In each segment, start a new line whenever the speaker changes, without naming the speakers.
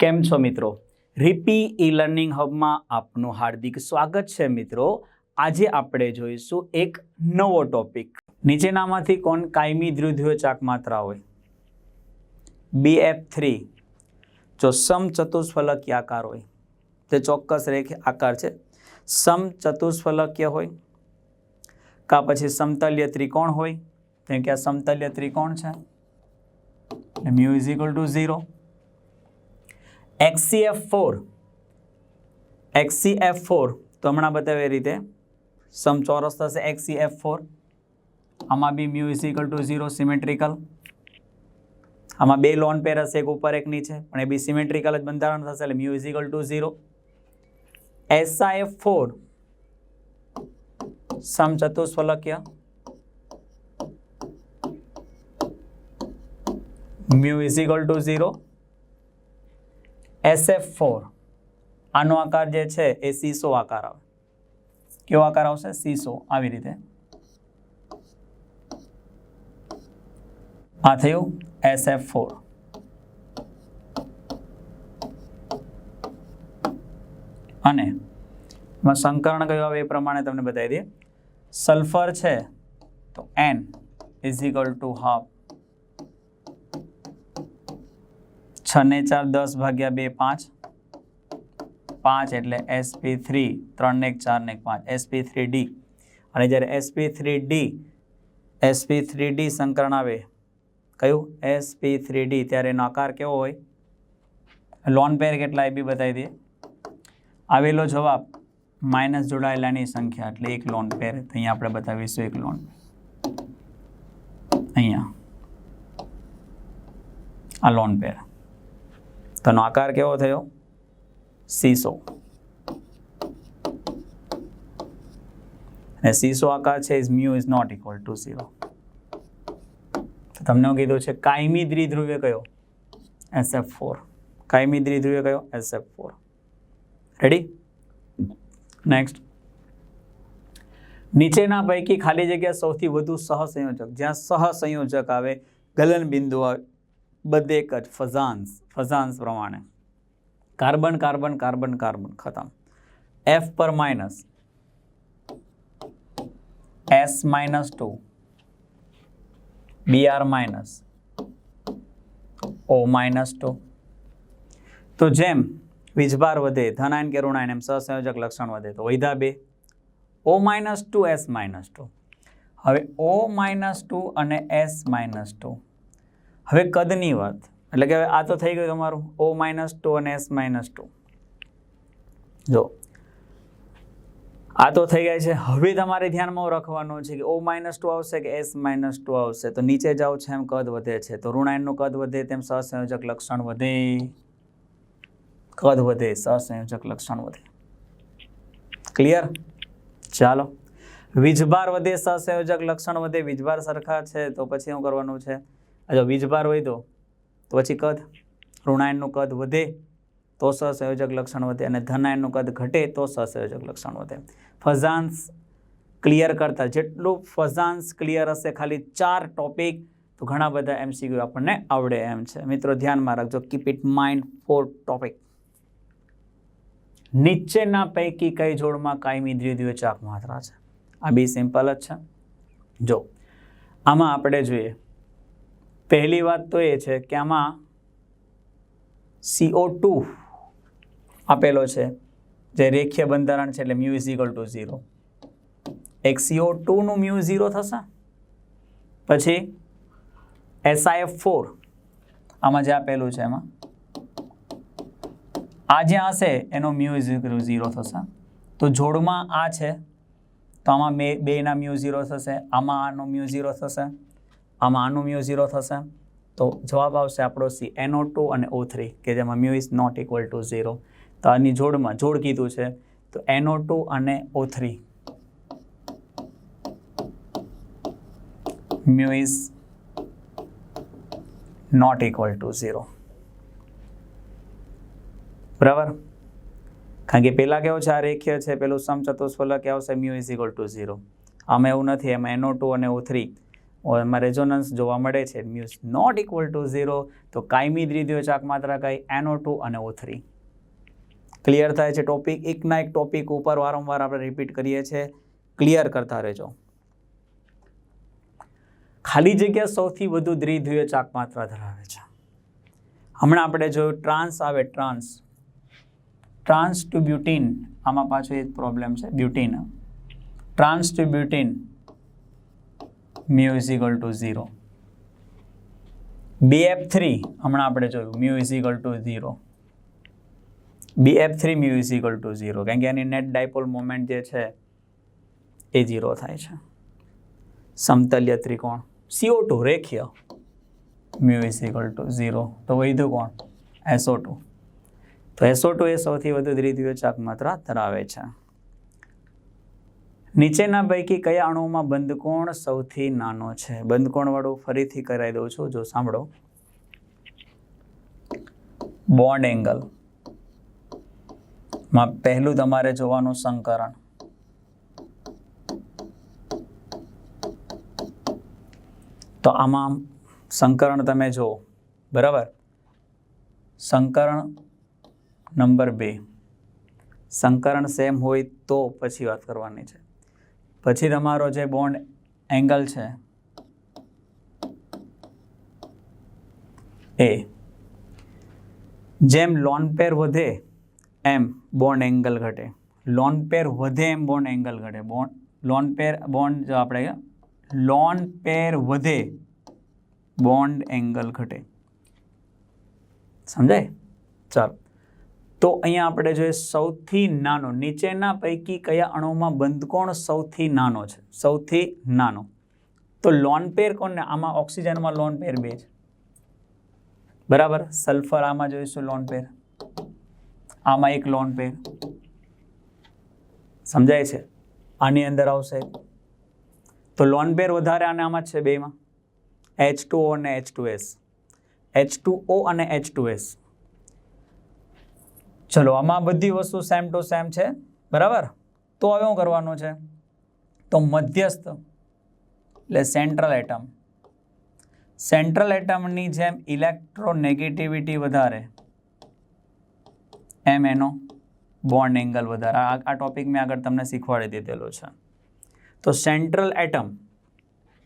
કેમ છો મિત્રો? રીપી ઈ લર્નિંગ હબમાં આપનું હાર્દિક સ્વાગત છે મિત્રો. આજે આપણે જોઈશું એક નવો ટોપિક નીચેનામાંથી કોણ કાયમી દ્વિધ્રુવ ચાક માત્રા હોય? બી એફ થ્રી જો સમ ચતુષ્ફલકીય આકાર હોય તે ચોક્કસ રેખ આકાર છે, સમ ચતુષ્ફલકીય હોય, કા પછી સમતલ્ય ત્રિકોણ હોય કેમ કે આ સમતલ્ય ત્રિકોણ છે mu is equal to zero XeF four XeF four તો હમણાં બતાવે એ રીતે. સમચોરસ થશે એક્સીએફ ફોર આમાં બી mu is to zero symmetrical આમાં બે લોન પેર હશે, એક ઉપર, એક નીચે. પણ એ બી સિમેટ્રિકલ જ બંધારણ થશે, એટલે mu is to zero SiF four સમચતુષ્ફલક્ય mu is to zero SF four આનો આકાર જે છે એ સીસો આકાર આવે. કેવો આકાર આવશે? સીસો આવી રીતે. આ થયું એસએફ ફોર અને એમાં સંકરણ કયું આવે એ પ્રમાણે તમને બતાવી દઈએ. સલ્ફર છે તો n is equal to half છ ને ચાર દસ ભાગ્યા બે પાંચ. પાંચ એટલે એસપી થ્રી ત્રણ ને ચાર ને પાંચ. એસપી થ્રી ડી અને જ્યારે SP three D SP three D સંકરણ આવે, કયું? એસપી થ્રી ડી ત્યારે એનો આકાર કેવો હોય? લોન પેર કેટલા એ બી બતાવી દઈએ? આવેલો જવાબ, માઇનસ જોડાયેલાની સંખ્યા. એટલે એક લોન પેર. અહીંયા આપણે બતાવીશું એક લોન. અહીંયા. આ લોન પેર. તો આકાર કેવો થયો? સીસો. અને સીસો આકાર છે is mu is not equal to zero તમને હું કીધું છે કાયમી દ્વિધ્રુવ્ય કયો? એસએફ ફોર કાયમી દ્વિધ્રુવ્ય કયો? S F four ready next નીચેના પૈકી ખાલી જગ્યા સૌથી વધુ સહસંયોજક, જ્યાં સહસંયોજક આવે ગલન બિંદુ આવે બધે એક જ ફઝાન્સ ફઝાન્સ પ્રમાણે. કાર્બન કાર્બન કાર્બન કાર્બન, ખતમ. એફ પર minus S minus two B R minus O minus two તો જેમ વીજભાર વધે, ધનાયન કે ઋણાયન એમ સહસંયોજક લક્ષણ વધે, તો વૈધા બે. O minus two S minus two હવે ઓ માઇનસ ટુ અને એસ માઇનસ ટુ હવે કદની વાત? એટલે કે હવે આ તો થઈ ગયું તમારું. ઓ માઇનસ ટુ અને એસ માઇનસ ટુ જો, આ તો થઈ ગયા છે. હવે તમારે ધ્યાનમાં રાખવાનું છે કે ઓ માઇનસ ટુ આવશે કે એસ માઇનસ ટુ આવશે? તો નીચે જાઓ છે એમ કદ વધે છે. તો ઋણાયનનું કદ વધે તેમ સહસંયોજક લક્ષણ વધે. કદ વધે, સહસંયોજક લક્ષણ વધે. ક્લિયર ચાલો. વીજભાર વધે, સહસંયોજક લક્ષણ વધે. વીજભાર સરખા છે, તો પછી શું કરવાનું છે? જો વીજભાર હોય તો તો પછી કદ? ઋણાયનનું કદ વધે તો સહસંયોજક લક્ષણ વધે અને ધનાયનનું કદ ઘટે તો સહસંયોજક લક્ષણ વધે. ફઝાન્સ ક્લિયર કરતા, જેટલું ફઝાન્સ ક્લિયર હશે ખાલી ચાર ટોપિક તો ઘણા બધા એમસીક્યુ આપણને આવડે એમ છે. મિત્રો, ધ્યાનમાં રાખજો keep it mind for topic નીચેના પૈકી કઈ જોડમાં કાયમી દ્વિધ્રુવ ચાક માત્રા છે? આ બી સિમ્પલ જ છે. જો, આમાં આપણે જોઈએ પહેલી વાત તો એ છે કે આમાં સીઓ ટુ આપેલો છે, જે રેખીય બંધારણ છે એટલે mu is equal to zero એક સીઓ ટુનું મ્યુ ઝીરો થશે, પછી એસઆઈએફ ફોર આમાં જે આપેલું છે એમાં, આ જ્યાં હશે એનો મ્યુ ઇઝ ઇક્વલ ઝીરો થશે. તો જોડમાં આ છે, તો આમાં બે, બેના મ્યુ ઝીરો થશે, આમાં આનો મ્યુ ઝીરો થશે આમાં આનું મ્યુ ઝીરો થશે. તો જવાબ આવશે આપણો સી, એનઓ ટુ અને ઓ થ્રી, કે જેમાં mu is not equal to zero. તો આની જોડમાં, જોડ કીધું છે, તો એનઓ ટુ અને O three. Mu is not equal to zero. બરાબર? કારણ કે પહેલાં કેવો છે, આ રેખીય છે, પેલું સમચતુષ્ફલક આવશે, mu is equal to zero. આમાં એવું નથી, એમાં એનો ટુ અને ઓ થ્રી એમાં રેઝોનન્સ જોવા મળે છે. Mu's not equal to zero. તો કાયમી દ્વિતીય ચાક માત્રા કઈ એનો ટુ અને ઓ થ્રી. ક્લિયર થાય છે ટોપિક? એકના એક ટોપિક ઉપર વારંવાર આપણે રિપીટ કરીએ છીએ. ક્લિયર કરતા રહેજો. ખાલી જગ્યા સૌથી વધુ દ્વિધ્રુવીય ચાક માત્રા ધરાવે છે. હમણાં આપણે જોયું ટ્રાન્સ આવે ટ્રાન્સ ટ્રાન્સ ટુ બ્યુટીન આમાં પાછો એ પ્રોબ્લેમ છે. Butene trans two butene mu is equal to zero B F three હમણાં આપણે જોયું mu is equal to zero B F three mu is equal to zero કારણ કે એની નેટ ડાયપોલ મોમેન્ટ જે છે, એ ઝીરો થાય છે. સમતલ્ય ત્રિકોણ સીઓ ટુ રેખીય mu is equal to zero તો વધ્યું કોણ? એસઓ ટુ તો એસઓ ટુ એ સૌથી વધુ દ્વિતીય ચાક માત્રા ધરાવે છે. નીચેના પૈકી કયા અણુમાં બંધકોણ સૌથી નાનો છે? બંધકોણવાળું ફરીથી કરાવી દઉં છું. જો સાંભળો. બોન્ડ એંગલમાં પહેલું તમારે જોવાનું સંકરણ. તો આમાં સંકરણ તમે જુઓ. બરાબર? સંકરણ નંબર બે. સંકરણ સેમ હોય તો પછી વાત કરવાની છે. પછી તમારો જે બોન્ડ એંગલ છે, એ જેમ લોન પેર વધે, એમ બોન્ડ એંગલ ઘટે. લોન પેર વધે, એમ બોન્ડ એંગલ ઘટે. બોન્ડ લોન પેર બોન્ડ જો આપણે લોન પેર વધે બોન્ડ એંગલ ઘટે. સમજાય? ચાલો. તો અહીંયા આપણે જોઈએ સૌથી નાનો, નીચેના પૈકી કયા અણુમાં બંધકોણ સૌથી નાનો છે? સૌથી નાનો. તો લોન પેર કોને આમાં ઓક્સિજનમાં લોન પેર બે છે. બરાબર? સલ્ફર આમાં જોઈશું લોન પેર. આમાં એક લોન પેર. સમજાય છે? આની અંદર આવશે. તો લોન પેર વધારે આને આમાં છે બેમાં. એચ ટુ અને H two S H two O અને એચ ટુ એસ ચલો, આમાં બધી વસ્તુ સેમ ટુ સેમ છે, બરાબર? તો હવે શું કરવાનું છે? તો મધ્યસ્થ, એટલે સેન્ટ્રલ એટમ સેન્ટ્રલ એટમની જેમ ઇલેક્ટ્રોનેગેટિવિટી વધારે, એમ એનો બોન્ડ એંગલ વધારે. આ ટોપિક મેં આગળ તમને શીખવાડી દીધેલો છે. તો central atom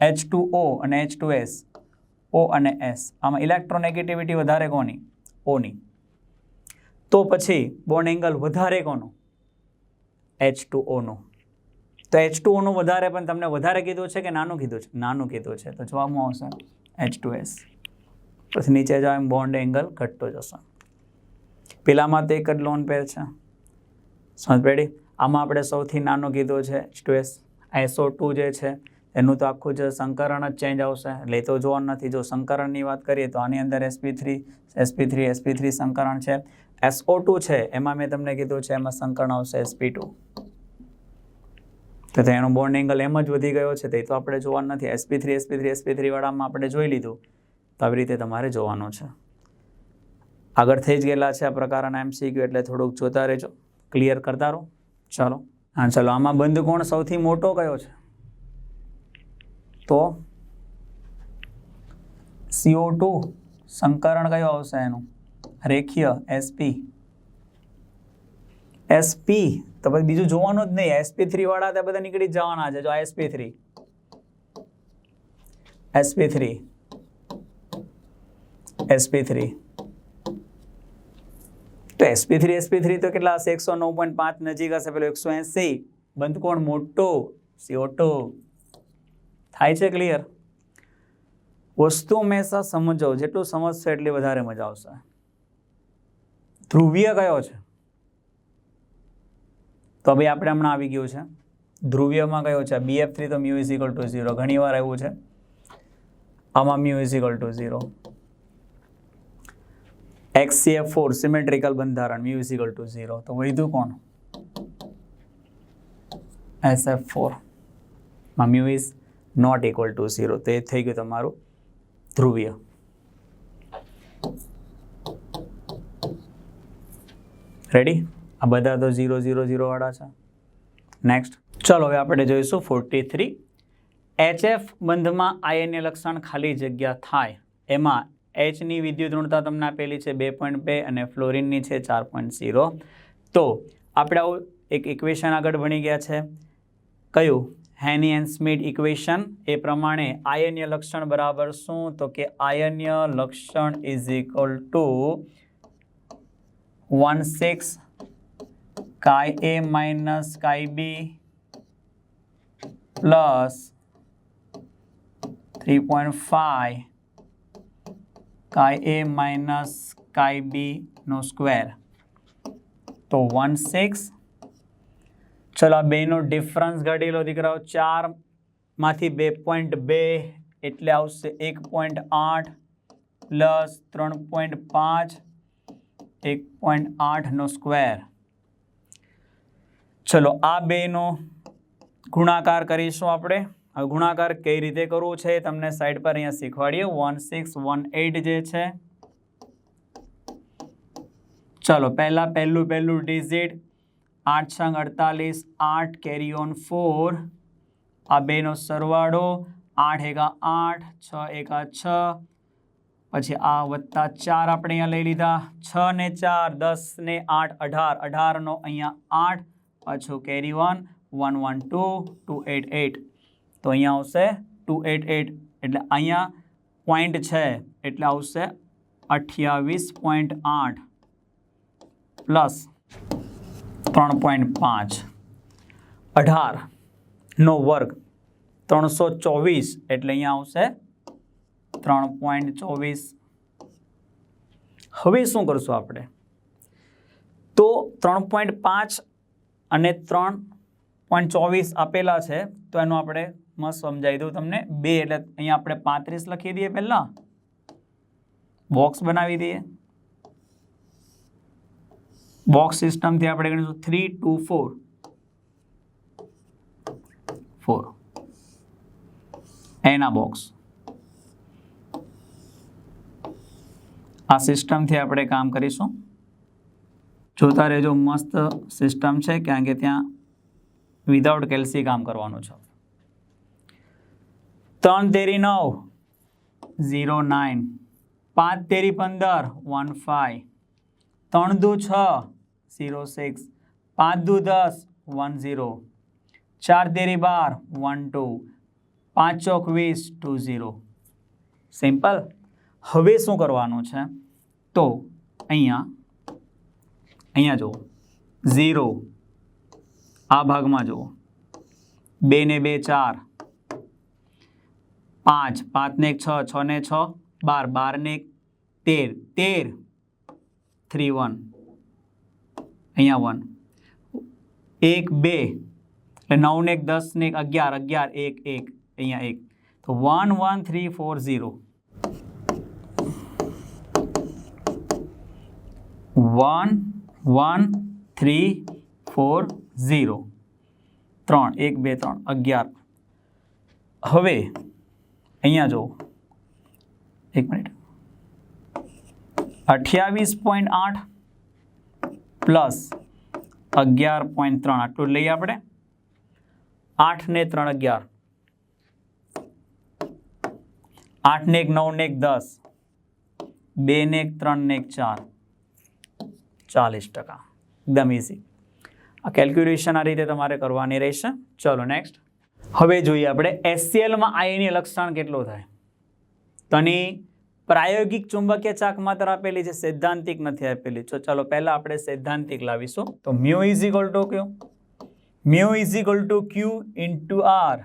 H two O અને એચ ટુ એસ ઓ અને એસ આમાં ઇલેક્ટ્રોનેગેટિવિટી વધારે કોની? ઓની તો પછી બોન્ડ એંગલ વધારે કોનું? એચ ટુ ઓનો તો એચ ટુ ઓનું વધારે, પણ તમને વધારે કીધું છે કે નાનું કીધું છે? નાનું કીધું છે. તો જવાબમાં આવશે એચ ટુ એસ પછી નીચે જાવ એમ બોન્ડ એંગલ ઘટતો જશે. પેલામાં તો એક જ લોન પેર છે. સમજ પેઢી આમાં આપણે સૌથી નાનું કીધું છે H two S SO two જે છે, એનું તો આખું જ સંકરણ જ ચેન્જ આવશે. એટલે તો જોવાનું નથી. જો સંકરણની વાત કરીએ તો આની અંદર SP three SP three SP three સંકરણ છે. એસઓ ટુ છે, એમાં મેં તમને કીધું છે, એમાં સંકરણ આવશે એસપી ટુ. તો એનો બોન્ડ એંગલ એમ જ વધી ગયો છે, તે તો આપણે જોવાનું નથી. SP three SP three SP three વાળામાં આપણે જોઈ લીધું. તો આવી રીતે તમારે જોવાનું છે. આગળ થઈ જ ગયેલા છે આ પ્રકારના એમસીક્યુ, એટલે થોડુંક જોતા રહેજો. ક્લિયર કરતા રહો. ચાલો. હા, ચાલો, આમાં બંધ કોણ સૌથી મોટો કયો છે? તો સીઓ ટુ સંકરણ કયો આવશે એનું? રેખીય એસપી એસપી તો પછી બીજું જોવાનું જ નહીં. એસપી થ્રી વાળા તે બધા નીકળી જવાના છે. જો SP three SP three SP three તો એસપી થ્રી એસપી થ્રી તો કેટલા હશે? એકસો નવ પોઈન્ટ પાંચ નજીક હશે. પેલો એકસો એંસી. બંધકોણ મોટો. સીઓટો થાય છે ક્લિયર વસ્તુ હંમેશા સમજો જેટલું સમજશો એટલી વધારે મજા આવશે. ધ્રુવીય કયો છે? તો ભાઈ આપણે હમણાં આવી ગયું છે. ધ્રુવીયમાં કયો છે? બીએફ થ્રી તો mu is equal to zero ઘણી વાર આવ્યું છે. આમાં mu is equal to zero X E F four symmetrical બંધારણ mu is equal to zero તો વધ્યું કોણ? SF ફોરમાં mu is not equal to zero તો એ થઈ ગયું તમારું ધ્રુવીય. રેડી આ બધા તો ઝીરો ઝીરો ઝીરોવાળા છે. નેક્સ્ટ ચલો હવે આપણે જોઈશું ફોર્ટી થ્રી એચએફ બંધમાં આયનીય લક્ષણ ખાલી જગ્યા થાય. એમાં એચની વિદ્યુત ઋણતા તમને આપેલી છે બે પોઈન્ટ બે અને ફ્લોરિનની છે ચાર પોઈન્ટ ઝીરો તો આપણે આવું એક ઇક્વેશન આગળ ભણી ગયા છે. કયું? હેની એન્ડ સ્મિડ ઇક્વેશન એ પ્રમાણે આયન્ય લક્ષણ બરાબર શું? તો કે આયન્ય લક્ષણ is equal to one six chi A minus chi B plus three point five chi A minus chi B no square તો વન સિક્સ ચલો આ બેનો ડિફરન્સ ઘટી લો દીકરાઓ ચારમાંથી બે પોઈન્ટ બે, એટલે આવશે એક પોઈન્ટ આઠ પ્લસ ત્રણ પોઈન્ટ પાંચ એક પોઈન્ટ આઠનો સ્ક્વેર. ચલો, આ બેનો ગુણાકાર કરીશું આપણે. હવે ગુણાકાર કઈ રીતે કરવું છે તમને સાઈડ પર અહીંયા શીખવાડીએ. વન સિક્સ વન એટ જે છે. ચલો, પહેલાં પહેલું પહેલું ડિઝિટ આઠ સંગ અડતાલીસ, આઠ કેરી ઓન ફોર આ બેનો સરવાળો આઠ એકા આઠ, છ એકા છ પછી આ વત્તા ચાર આપણે અહીંયા લઈ લીધા. છ ને ચાર, દસ ને આઠ, અઢાર. અઢારનો અહીંયા આઠ. પાછું carry one one one two two eight eight તો અહીંયા આવશે ટુ એટ એટ એટલે અહીંયા પોઈન્ટ છે. એટલે આવશે અઠ્યાવીસ પોઈન્ટ આઠ પ્લસ ત્રણ પોઈન્ટ પાંચ. અઢારનો વર્ગ ત્રણસો ચોવીસ. એટલે અહીંયા આવશે ત્રણ પોઈન્ટ ચોવીસ. હવે શું કરશું આપણે? તો ત્રણ પોઈન્ટ પાંચ અને ત્રણ પોઈન્ટ ચોવીસ આપેલા છે, તો એનું આપણે મસ્ત સમજાવી દઉં તમને. બે એટલે અહીંયા આપણે પાંત્રીસ લખી દઈએ પહેલાં. બોક્સ બનાવી દઈએ. બોક્સ સિસ્ટમથી આપણે ગણીશું થ્રી ટુ ફોર ફોર એના બોક્સ આ સિસ્ટમથી આપણે કામ કરીશું. જોતા રહેજો, મસ્ત સિસ્ટમ છે, કારણ કે ત્યાં વિધાઉટ કેલ્સી કામ કરવાનું છે. ત્રણ તેરી નવ ઝીરો નાઇન પાંચ તેરી પંદર વન ફાઈવ ત્રણ દુ છ ઝીરો સિક્સ પાંચ દુ દસ વન ઝીરો ચાર તેરી બાર વન ટુ પાંચ ચોક વીસ ટુ ઝીરો સિમ્પલ હવે શું કરવાનું છે? તો અહીંયા અહીંયા જુઓ. ઝીરો. આ ભાગમાં જુઓ. બે ને બે, ચાર. પાંચ. પાંચ ને એક, છ. છ ને છ. બાર. બાર ને એક. તેર. તેર. Three, one. અહીંયા વન. એક, બે. એટલે નવ ને એક, દસ ને એક, અગિયાર. અગિયાર, એક એક. અહીંયા એક. તો one one, three, four, zero. One one three four zero ત્રણ એક બે ત્રણ અગિયાર હવે અહીંયા જુઓ એક મિનિટ અઠ્યાવીસ પોઈન્ટ આઠ પ્લસ અગિયાર પોઈન્ટ ત્રણ આટલું લઈએ આપણે આઠ ને ત્રણ અગિયાર આઠ ને એક નવ ને એક દસ બે ને એક ત્રણ ને એક ચાર ચાલીસ ટકા. એકદમ ઇઝી આ કેલ્ક્યુલેશન આ રીતે તમારે કરવાની રહેશે. ચલો નેક્સ્ટ હવે જોઈએ આપણે એસસીએલમાં આઈની લક્ષણ કેટલું થાય? તની પ્રાયોગિક ચુંબકીય ચાક માત્ર આપેલી છે, સૈદ્ધાંતિક નથી આપેલી. તો ચલો પહેલાં આપણે સૈદ્ધાંતિક લાવીશું. તો mu is equal to Q mu is equal to Q into R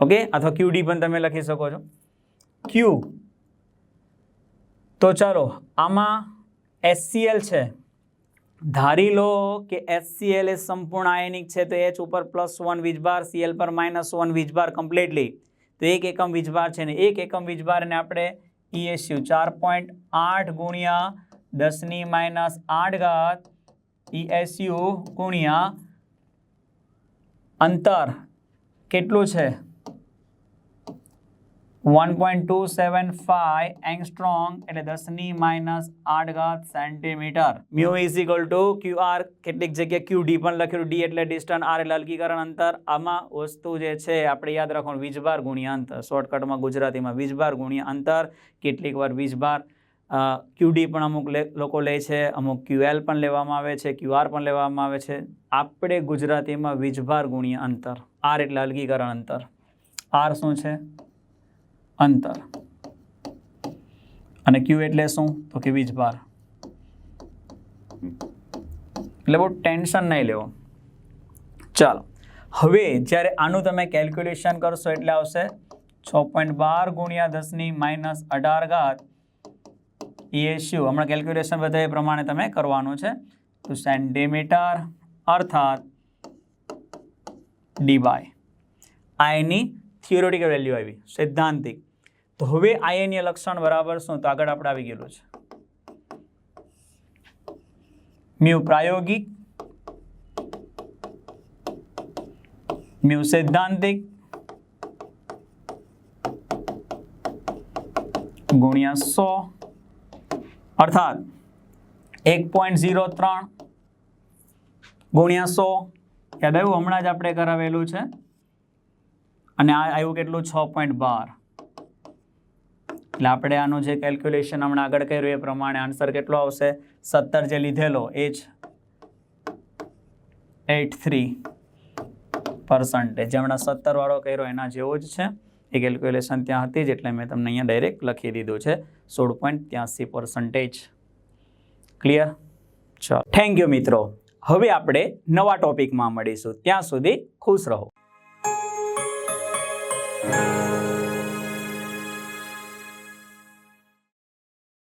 okay અથવા ક્યુડી પણ તમે લખી શકો છો. ક્યુ તો ચાલો, આમાં એસસીએલ છે. ધારી લો કે એસસીએલ એ સંપૂર્ણ આયનિક છે, તો એચ ઉપર પ્લસ વન વીજભાર સીએલ પર માઇનસ વન વીજભાર કમ્પ્લીટલી તો એક એકમ વીજભાર છે ને, એક એકમ વીજભારને આપણે ઈએસયુ ચાર પોઈન્ટ આઠ ગુણ્યા દસની માઇનસ આઠ ઘાત ઈએસયુ ગુણ્યા અંતર કેટલું છે? One point two seven five angstrom એટલે દસની માઇનસ આઠ ઘાત centimetre mu is equal to Q કેટલીક જગ્યાએ ક્યુ પણ લખેલું ડી એટલે ડિસ્ટન્સ આર એટલે અલગીકરણ અંતર. આમાં વસ્તુ જે છે, આપણે યાદ રાખવાનું વીજભાર ગુણ્યા અંતર. શોર્ટકટમાં ગુજરાતીમાં વીજભાર ગુણ્યા અંતર. કેટલીક વાર વીજભાર ક્યુ પણ અમુક લોકો લે છે. અમુક ક્યુએલ પણ લેવામાં આવે છે ક્યુઆર પણ લેવામાં આવે છે. આપણે ગુજરાતીમાં વીજભાર ગુણ્યા અંતર. આર એટલે અલગીકરણ અંતર. આર શું છે? અંતર. અને ક્યુ એટલે શું? તો કે વીજભાર એટલે બહુ ટેન્શન નહીં લેવો. ચાલો. હવે જ્યારે આનું તમે કેલ્ક્યુલેશન કરશો એટલે આવશે છ પોઈન્ટ બાર ગુણ્યા દસની માઇનસ અઢાર ઘાત ઈએસયુ હમણાં કેલ્ક્યુલેશન બધા એ પ્રમાણે તમે કરવાનું છે. તો સેન્ટીમીટર અર્થાત ડી બાય આ એની થિયોરિટિકલ વેલ્યુ આવી. સૈદ્ધાંતિક. તો હવે આયનીય લક્ષણ બરાબર શું? તો આગળ આપણે આવી ગયેલું છે. મ્યુ પ્રાયોગિક, મ્યુ સૈદ્ધાંતિક, ગુણ્યા સો, અર્થાત એક પોઈન્ટ ઝીરો ત્રણ ગુણ્યા સો. યાદ આવ્યું? હમણાં જ આપણે કરાવેલું છે. અને આ આવ્યું કેટલું? છ પોઈન્ટ બાર. એટલે આપણે આનું જે કેલ્ક્યુલેશન હમણાં આગળ કર્યું, એ પ્રમાણે આન્સર કેટલો આવશે? સત્તર જે લીધેલો, એ જ એટ થ્રી પર્સન્ટેજ હમણાં સત્તર વાળો કર્યો, એના જેવો જ છે. એ કેલ્ક્યુલેશન ત્યાં હતી જ, એટલે મેં તમને અહીંયા ડાયરેક્ટ લખી દીધું છે. સોળ પોઈન્ટ ત્યાંસી પર્સન્ટેજ ક્લિયર ચાલો. થેન્ક યુ મિત્રો. હવે આપણે નવા ટોપિકમાં મળીશું. ત્યાં સુધી ખુશ રહો.